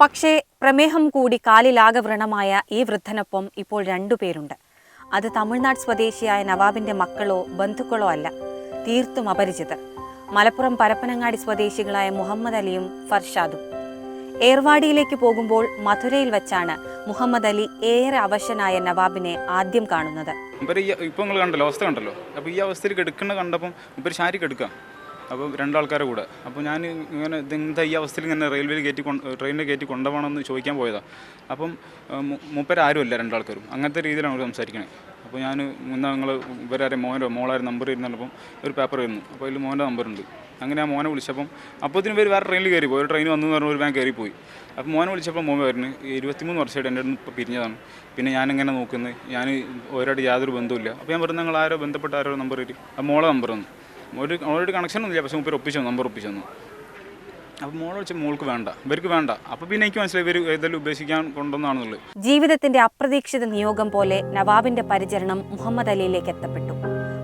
പക്ഷേ പ്രമേഹം കൂടി കാലിലാകെ വ്രണമായ ഈ വൃദ്ധനൊപ്പം ഇപ്പോൾ രണ്ടുപേരുണ്ട് അത് തമിഴ്നാട് സ്വദേശിയായ നവാബിന്റെ മക്കളോ ബന്ധുക്കളോ അല്ല. തീർത്തും അപരിചിതർ. മലപ്പുറം പരപ്പനങ്ങാടി സ്വദേശികളായ മുഹമ്മദ് അലിയും ഫർഷാദും. ഏർവാടിയിലേക്ക് പോകുമ്പോൾ മധുരയിൽ വെച്ചാണ് മുഹമ്മദ് അലി ഏറെ അവശനായ നവാബിനെ ആദ്യം കാണുന്നത്. ഇപ്പൊ നിങ്ങൾ കണ്ടല്ലോ അവസ്ഥ കണ്ടല്ലോ. അപ്പോൾ ഈ അവസ്ഥയിൽ കിടക്കുന്ന കണ്ടപ്പം ഇപ്പൊ ശാരി കെടുക്കാം അപ്പോൾ രണ്ടാൾക്കാരെ കൂടെ. അപ്പോൾ ഞാൻ ഇങ്ങനെ ഇതെന്താ ഈ അവസ്ഥയിൽ ഇങ്ങനെ റെയിൽവേയിൽ കയറ്റി കൊണ്ട് ട്രെയിനിൽ കയറ്റി കൊണ്ടുപോകണമെന്ന് ചോദിക്കാൻ പോയതാണ് അപ്പം മൂപ്പരാരും അല്ല രണ്ടാൾക്കാരും. അങ്ങനത്തെ രീതിയിലാണ് അവർ സംസാരിക്കണേ. അപ്പോൾ ഞാൻ എന്നാ നിങ്ങൾ ഇവരാരെ മോനോ മോളാരെ നമ്പർ ഇരുന്നപ്പം ഒരു പേപ്പർ വരുന്നു. അപ്പോൾ അതിൽ മോന്റെ നമ്പറുണ്ട് അങ്ങനെ ആ മോനെ വിളിച്ചപ്പം അപ്പോഴത്തേനും പേര് വേറെ ട്രെയിനിൽ കയറി പോയി. ഒരു ട്രെയിൻ വന്നു പറഞ്ഞ ഒരു ബാങ്ക് കയറി പോയി അപ്പോൾ മോനെ വിളിച്ചപ്പോൾ മോൻ പറഞ്ഞു ഇരുപത്തിമൂന്ന് വർഷമായിട്ട് എന്റെ ഇപ്പോൾ പിരിഞ്ഞതാണ്. പിന്നെ ഞാനിങ്ങനെ നോക്കുന്നത് ഞാൻ ഒരാട് യാതൊരു ബന്ധമില്ല അപ്പോൾ ഞാൻ പറഞ്ഞു നിങ്ങൾ ആരോ ബന്ധപ്പെട്ട ആരോ നമ്പർ കയറി ആ മോളെ നമ്പർ തന്നു. ഒരു ഓൾറെഡി കണക്ഷൻ ഒന്നുമില്ല. പക്ഷേ മുപ്പേർ ഒപ്പിച്ചു നമ്പർ ഒപ്പിച്ചു തന്നു. അപ്പോൾ വെച്ച് മോൾക്ക് വേണ്ട. ഇവർക്ക് വേണ്ട. അപ്പോൾ പിന്നെ എനിക്ക് മനസ്സിലായി ഇവർ ഏതെങ്കിലും ഉപേക്ഷിക്കാൻ കൊണ്ടുവന്നാണെന്നുള്ളത് ജീവിതത്തിന്റെ അപ്രതീക്ഷിത നിയോഗം പോലെ നവാബിന്റെ പരിചരണം മുഹമ്മദ് അലിയിലേക്ക് എത്തപ്പെട്ടു.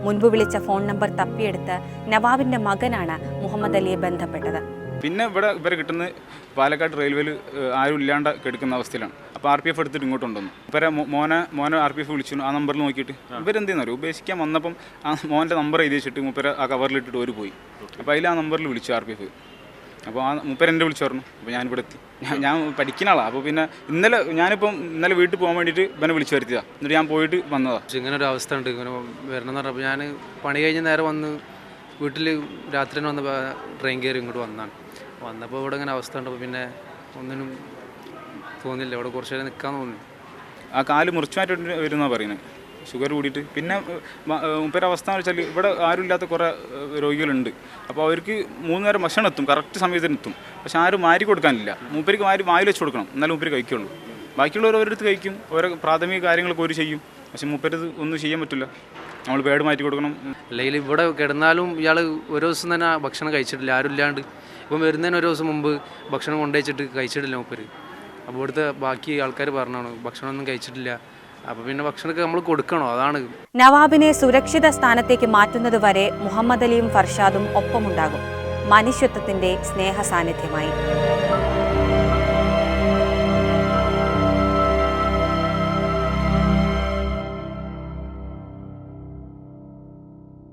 മുൻപ് വിളിച്ച ഫോൺ നമ്പർ തപ്പിയെടുത്ത് നവാബിന്റെ മകനാണ് മുഹമ്മദ് അലിയെ ബന്ധപ്പെട്ടത്. പിന്നെ ഇവിടെ ഇവരെ കിട്ടുന്നത് പാലക്കാട് റെയിൽവേയിൽ ആരും ഇല്ലാണ്ട് കെടുക്കുന്ന അവസ്ഥയിലാണ്. അപ്പോൾ ആർ പി എഫ് എടുത്തിട്ട് ഇങ്ങോട്ട് കൊണ്ടുവന്നു. ഇവരെ മോനെ മോനെ ആർ പി എഫ് വിളിച്ചു. ആ നമ്പറിൽ നോക്കിയിട്ട് ഇവരെന്തെന്ന് അറിയോ ഉപേക്ഷിക്കാൻ വന്നപ്പം ആ മോന്റെ നമ്പർ എഴുതി വെച്ചിട്ട് മുപ്പര ആ കവറിലിട്ടിട്ട് ഒരു പോയി. അപ്പോൾ അതിൽ ആ നമ്പറിൽ വിളിച്ചു ആർ പി എഫ്. അപ്പോൾ ആ മുപ്പര് എന്റെ വിളിച്ചു പറഞ്ഞു. അപ്പോൾ ഞാനിവിടെ എത്തി. ഞാൻ ഞാൻ പഠിക്കുന്ന ആളാണ് അപ്പോൾ പിന്നെ ഇന്നലെ ഞാനിപ്പം ഇന്നലെ വീട്ടിൽ പോകാൻ വേണ്ടിയിട്ട് ഇവനെ വിളിച്ചു വരുത്തിയതാണ് എന്നിട്ട് ഞാൻ പോയിട്ട് വന്നതാണ് ഇങ്ങനെ ഒരു അവസ്ഥ ഉണ്ട്. ഇങ്ങനെ വരണം എന്ന് പറഞ്ഞപ്പോൾ ഞാൻ പണി കഴിഞ്ഞ് നേരെ വന്ന് വീട്ടിൽ രാത്രി തന്നെ വന്ന് ട്രെയിൻ കയറി ഇങ്ങോട്ട് വന്നാണ്. വന്നപ്പോൾ ഇവിടെ ഇങ്ങനെ അവസ്ഥ ഉണ്ടപ്പോൾ പിന്നെ ഒന്നിനും തോന്നില്ല ഇവിടെ കുറച്ച് നേരം നിൽക്കാൻ തോന്നി. ആ കാൽ മുറിച്ചു മാറ്റി വരുന്നതാണ് പറയുന്നത് ഷുഗർ കൂടിയിട്ട്. പിന്നെ അവസ്ഥ എന്ന് വെച്ചാൽ ഇവിടെ ആരുമില്ലാത്ത കുറേ രോഗികളുണ്ട്. അപ്പോൾ അവർക്ക് മൂന്ന് നേരം ഭക്ഷണം എത്തും. കറക്റ്റ് സമയത്തിന് എത്തും. പക്ഷെ ആരും മാരി കൊടുക്കാനില്ല. മൂപ്പർക്ക് മാരി വായിൽ വെച്ച് കൊടുക്കണം. എന്നാലും മൂപ്പര് കഴിക്കുള്ളൂ. ബാക്കിയുള്ളവർ അവരെടുത്ത് കഴിക്കും. ഓരോ പ്രാഥമിക കാര്യങ്ങളൊക്കെ ഒരു ചെയ്യും. പക്ഷെ മൂപ്പരത് ഒന്നും ചെയ്യാൻ പറ്റില്ല. നമ്മൾ പേട് മാറ്റി കൊടുക്കണം. അല്ലെങ്കിൽ ഇവിടെ കിടന്നാലും ഇയാൾ ഒരു ദിവസം തന്നെ ഭക്ഷണം കഴിച്ചിട്ടില്ല. ആരും ഇല്ലാണ്ട് ഇപ്പം വരുന്നതിന് ഒരു ദിവസം മുമ്പ് ഭക്ഷണം കൊണ്ടുവച്ചിട്ട് കഴിച്ചിട്ടില്ല മൂപ്പര്. അപ്പോൾ ഇവിടുത്തെ ബാക്കി ആൾക്കാർ പറഞ്ഞാണ് ഭക്ഷണമൊന്നും കഴിച്ചിട്ടില്ല. പിന്നെ നമ്മൾ കൊടുക്കണോ? അതാണ് നവാബിനെ സുരക്ഷിത സ്ഥാനത്തേക്ക് മാറ്റുന്നത് വരെ മുഹമ്മദ് അലിയും ഫർഷാദും ഒപ്പമുണ്ടാകും. മനുഷ്യത്വത്തിന്റെ സ്നേഹ സാന്നിധ്യമായി